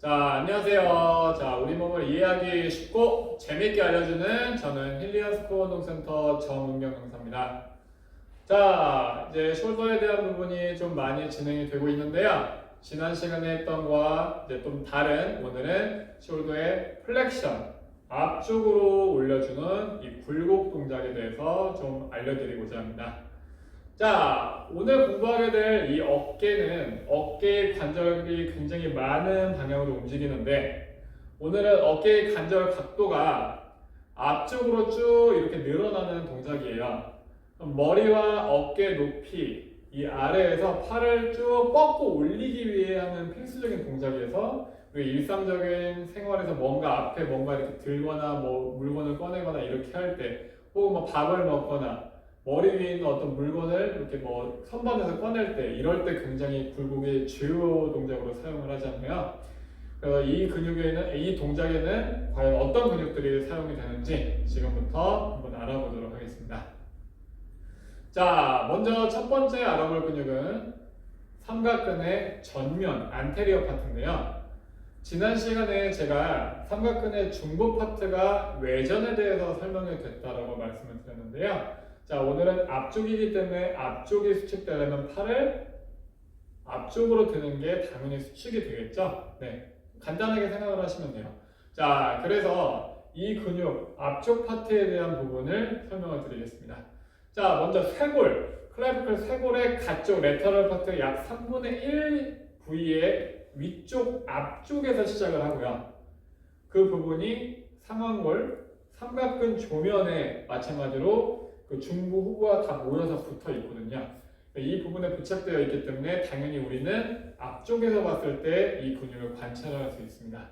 자, 안녕하세요. 자, 우리 몸을 이해하기 쉽고 재밌게 알려주는 저는 힐리언스 코어 운동센터 정은경 강사입니다. 자, 이제 숄더에 대한 부분이 좀 많이 진행이 되고 있는데요. 지난 시간에 했던 거와 이제 좀 다른 오늘은 숄더의 플렉션, 앞쪽으로 올려주는 이 굴곡 동작에 대해서 좀 알려드리고자 합니다. 자, 오늘 공부하게 될 이 어깨는 어깨의 관절이 굉장히 많은 방향으로 움직이는데 오늘은 어깨의 관절 각도가 앞쪽으로 쭉 이렇게 늘어나는 동작이에요. 머리와 어깨 높이 이 아래에서 팔을 쭉 뻗고 올리기 위해 하는 필수적인 우리 일상적인 생활에서 뭔가 앞에 뭔가 이렇게 들거나 뭐 물건을 꺼내거나 이렇게 할 때 혹은 뭐 밥을 먹거나 머리 위에 있는 어떤 물건을 이렇게 뭐 선반에서 꺼낼 때 이럴 때 굉장히 굴곡의 주요 동작으로 사용을 하잖아요. 그래서 이 근육에는 이 동작에는 과연 어떤 근육들이 사용이 되는지 지금부터 한번 알아보도록 하겠습니다. 자, 먼저 첫 번째 알아볼 근육은 삼각근의 전면 안테리어 파트인데요. 지난 시간에 제가 삼각근의 중부 파트가 외전에 대해서 설명이 됐다라고 말씀을 드렸는데요. 자, 오늘은 앞쪽이기 때문에 앞쪽이 수축되려면 팔을 앞쪽으로 드는 게 당연히 수축이 되겠죠? 네. 간단하게 생각을 하시면 돼요. 자, 그래서 이 근육 앞쪽 파트에 대한 부분을 설명을 드리겠습니다. 자, 먼저 쇄골, 클라비클 쇄골의 가쪽 레터럴 파트 약 3분의 1 부위의 위쪽 앞쪽에서 시작을 하고요. 그 부분이 상완골, 삼각근 조면에 마찬가지로 그 중부 후부가 다 모여서 붙어 있거든요. 이 부분에 부착되어 있기 때문에 당연히 우리는 앞쪽에서 봤을 때 이 근육을 관찰할 수 있습니다.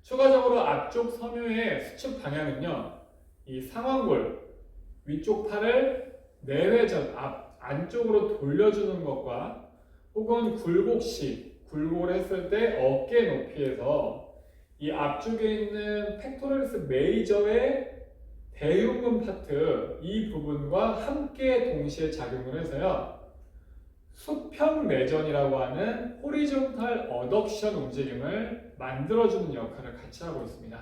추가적으로 앞쪽 섬유의 수축 방향은요, 이 상완골 위쪽 팔을 내외전 앞 안쪽으로 돌려주는 것과 혹은 굴곡시 굴곡을 했을 때 어깨 높이에서 이 앞쪽에 있는 팩토럴스 메이저의 대흉근 파트 이 부분과 함께 동시에 작용을 해서요. 수평 내전이라고 하는 호리존탈 어덕션 움직임을 만들어주는 역할을 같이 하고 있습니다.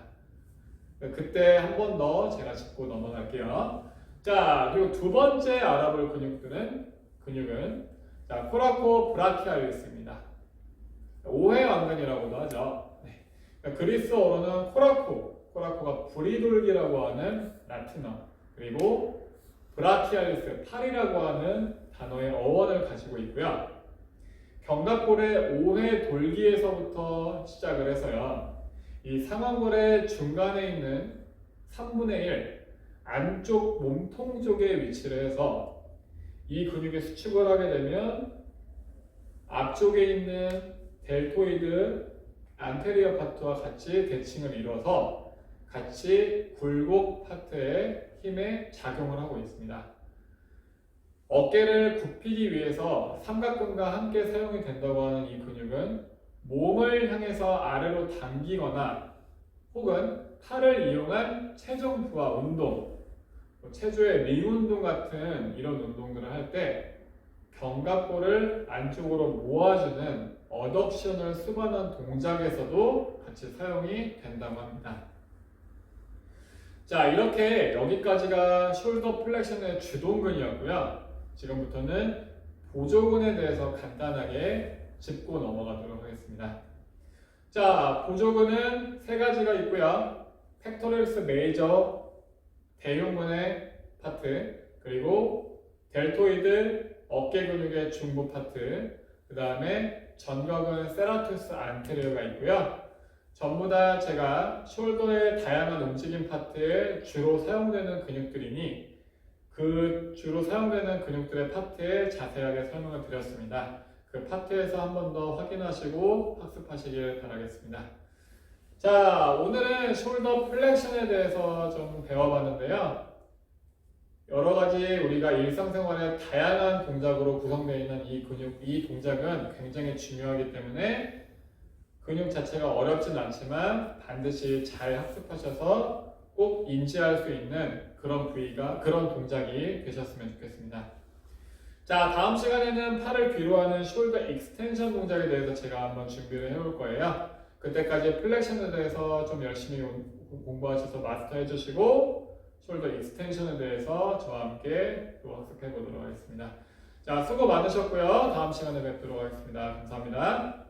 그때 한 번 더 제가 짚고 넘어갈게요. 자, 그리고 두 번째 알아볼 근육들은 근육은 자, 코라코 브라키알리스입니다. 오해 완근이라고도 하죠. 네. 그러니까 그리스어로는 코라코, 코라코가 브리돌기라고 하는 라틴어, 그리고 브라키알리스, 팔이라고 하는 단어의 어원을 가지고 있고요. 견갑골의 오해 돌기에서부터 시작을 해서요. 이 상완골의 중간에 있는 3분의 1 안쪽 몸통 쪽에 위치를 해서 이 근육의 수축을 하게 되면 앞쪽에 있는 델토이드 안테리어 파트와 같이 대칭을 이뤄서 같이 굴곡 파트의 힘에 작용을 하고 있습니다. 어깨를 굽히기 위해서 삼각근과 함께 사용이 된다고 하는 이 근육은 몸을 향해서 아래로 당기거나 혹은 팔을 이용한 체중 부하 운동, 뭐 체조의 링 운동 같은 이런 운동들을 할 때 견갑골을 안쪽으로 모아주는 어덕션을 수반한 동작에서도 같이 사용이 된다고 합니다. 자, 이렇게 여기까지가 숄더 플렉션의 주동근이었고요. 지금부터는 보조근에 대해서 간단하게 짚고 넘어가도록 하겠습니다. 자, 보조근은 세 가지가 있고요. 팩토럴스 메이저 대흉근의 파트, 그리고 델토이드 어깨 근육의 중부 파트, 그 다음에 전각은 세라투스 안테리어가 있고요. 전부 다 제가 숄더의 다양한 움직임 파트에 주로 사용되는 근육들이니 그 주로 사용되는 근육들의 파트에 자세하게 설명을 드렸습니다. 그 파트에서 한 번 더 확인하시고 학습하시길 바라겠습니다. 자, 오늘은 숄더 플렉션에 대해서 좀 배워봤는데요. 여러 가지 우리가 일상생활에 다양한 동작으로 구성되어 있는 이 근육, 이 동작은 굉장히 중요하기 때문에 근육 자체가 어렵진 않지만 반드시 잘 학습하셔서 꼭 인지할 수 있는 그런 부위가, 그런 동작이 되셨으면 좋겠습니다. 자, 다음 시간에는 팔을 뒤로 하는 숄더 익스텐션 동작에 대해서 제가 한번 준비를 해볼 거예요. 그때까지 플렉션에 대해서 좀 열심히 공- 공부하셔서 마스터 해 주시고 숄더 익스텐션에 대해서 저와 함께 또 학습해 보도록 하겠습니다. 자, 수고 많으셨고요. 다음 시간에 뵙도록 하겠습니다. 감사합니다.